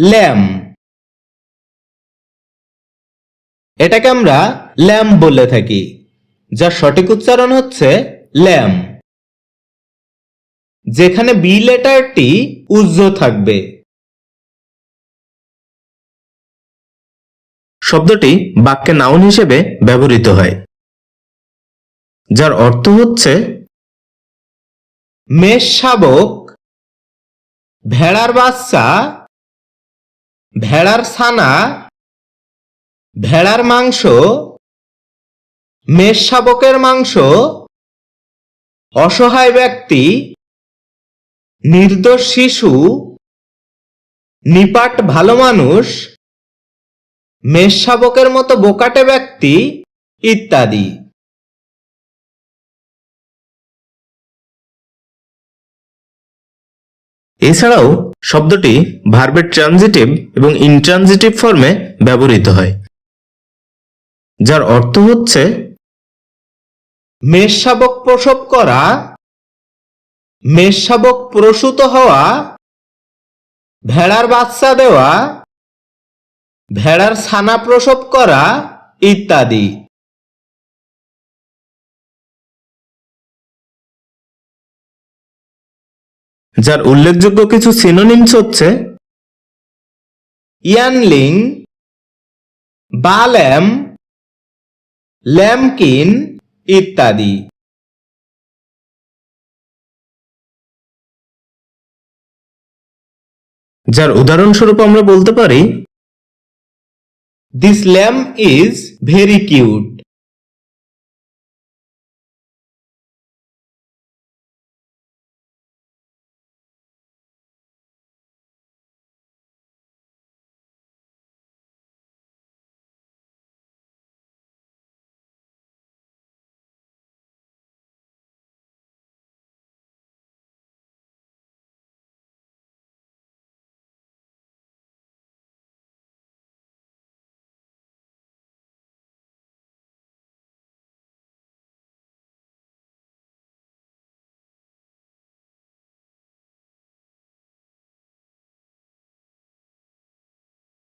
Lamp এটাকে আমরা lamp বলে থাকি, যার সঠিক উচ্চারণ হচ্ছে ল্যাম যেখানে বি লেটারটি উজ্জ থাকবে। শব্দটি বাক্যে নাউন হিসেবে ব্যবহৃত হয়, যার অর্থ হচ্ছে মেষ শাবক, ভেড়ার বাচ্চা ভেড়ার ছানা, ভেড়ার মাংস, মেষ শাবকের মাংস, অসহায় ব্যক্তি, নির্দোষ শিশু, নিপাট ভালো মানুষ, মেষ শাবকের মতো বোকাটে ব্যক্তি, ইত্যাদি। এছাড়াও শব্দটি ভার্বের ট্রানজিটিভ এবং ইনট্রানজিটিভ ফর্মে ব্যবহৃত হয়, যার অর্থ হচ্ছে মেষ শাবক প্রসব করা মেষ শাবক প্রসূত হওয়া, ভেড়ার বাচ্চা দেওয়া, ভেড়ার ছানা প্রসব করা ইত্যাদি। যার উল্লেখযোগ্য কিছু সিনোনিমস হচ্ছে ইয়ানলিং বাল্যাম ল্যামকিন ইত্যাদি। যার উদাহরণস্বরূপ আমরা বলতে পারি this lamb is very cute